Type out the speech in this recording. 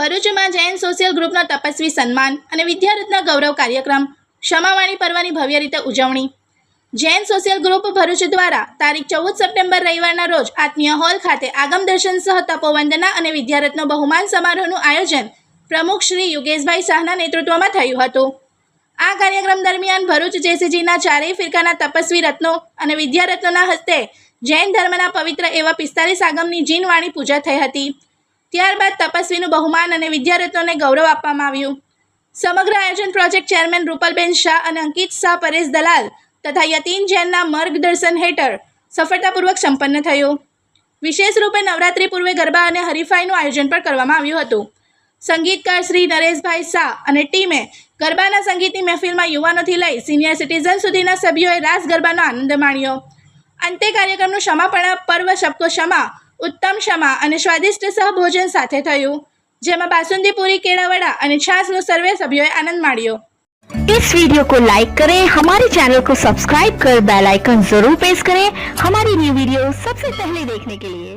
ભરૂચમાં જૈન સોશિયલ ગ્રુપનો તપસ્વી સન્માન અને વિદ્યારત્ન ગૌરવ કાર્યક્રમ, ક્ષમાવાણી પર્વની ભવ્ય રીતે ઉજવણી. જૈન સોશિયલ ગ્રુપ ભરૂચ દ્વારા તારીખ ચૌદ સપ્ટેમ્બર રવિવારના રોજ આત્મીય હોલ ખાતે આગમ દર્શન સહ તપોવંદના અને વિદ્યારત્નો બહુમાન સમારોહનું આયોજન પ્રમુખ શ્રી યુગેશભાઈ શાહના નેતૃત્વમાં થયું હતું. આ કાર્યક્રમ દરમિયાન ભરૂચ જેસીજીના ચારેય ફિરકાના તપસ્વી રત્નો અને વિદ્યારત્નોના હસ્તે જૈન ધર્મના પવિત્ર એવા પિસ્તાલીસ આગમની જીનવાણી પૂજા થઈ હતી. ત્યારબાદ તપસ્વીનું બહુમાન અને વિદ્યાર્થીઓને ગૌરવ આપવામાં આવ્યું. સમગ્ર આયોજન પ્રોજેક્ટ ચેરમેન રૂપલબેન શાહ અને અંકિત શાહ પરેશ દલાલ તથા યતીન જૈનના માર્ગદર્શન હેઠળ સફળતાપૂર્વક સંપન્ન થયું. વિશેષ રૂપે નવરાત્રિ પૂર્વે ગરબા અને હરીફાઈનું આયોજન પણ કરવામાં આવ્યું હતું. સંગીતકાર શ્રી નરેશભાઈ શાહ અને ટીમે ગરબાના સંગીતની મહેફિલમાં યુવાનોથી લઈ સિનિયર સિટીઝન સુધીના સભ્યોએ રાસ ગરબાનો આનંદ માણ્યો. અંતે કાર્યક્રમનું ક્ષમાપણા પર્વ શબ્દો ક્ષમા ઉત્તમ ક્ષમા અને સ્વાદિષ્ટ સહભોજન સાથે થયું જેમાં બાસુંદી પૂરી કેળાવડા અને છાશનો સર્વે સભ્યોએ આનંદ માણ્યો इस वीडियो को लाइक करें हमारे चैनल को सब्सक्राइब कर बेल आइकन जरूर प्रेस करें हमारी न्यू वीडियो सबसे पहले देखने के लिए